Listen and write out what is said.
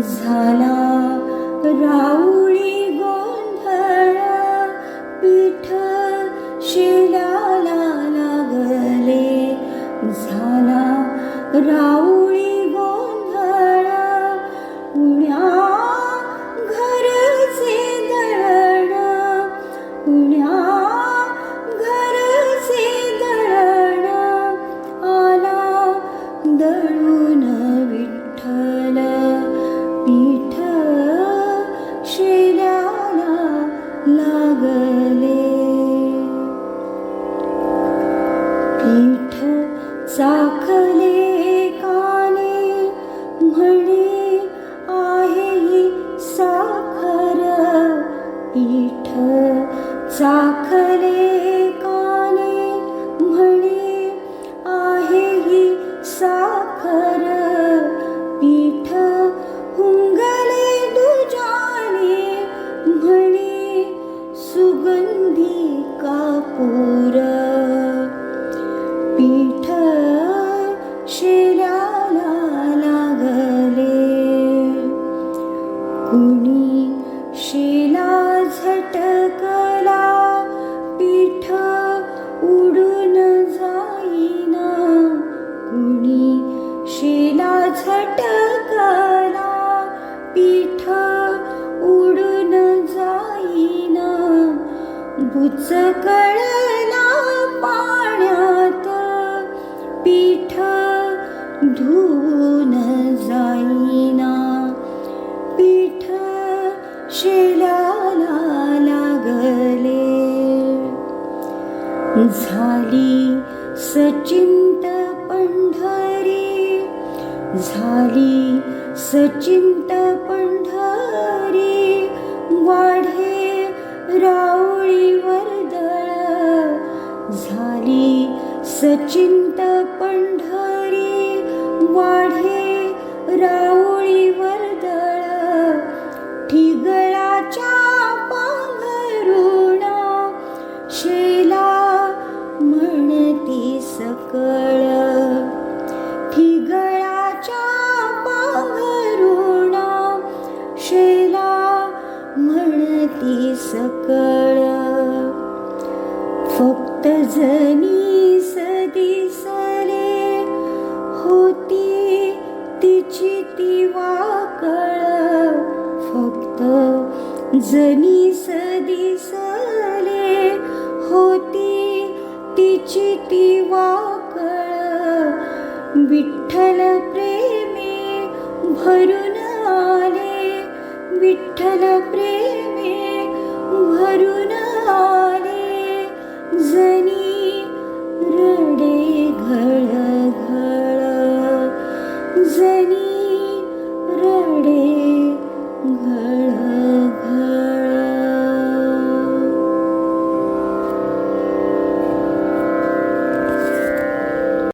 झाला. राऊळी गोंधळ पीठ शिलाला लागले. झाला. राऊ पीठ चाखले काने म्हणे आहे ही साखर. पीठ चाखले काने म्हणे आहे ही साखर. पीठ हुंगले दुजाने म्हणे सुगंधी कापूर. कुणी शेला झटकला पीठ उडून जाईना. कुणी शेला झटकला पीठ उडून जाईना. बुचकळ झाली सचिंत पंढरी. झाली सचिंत पंढरी. वाढे राऊळी वर्दळ. झाली सचिंत पंढरी. सकळ. फक्त जनी सदिसले होती तिची ती वाकळ. फक्त जनी सदिसले होती तिची ती वाकळ. विठ्ठल प्रेमे भरून आले विठ्ठल प्रेम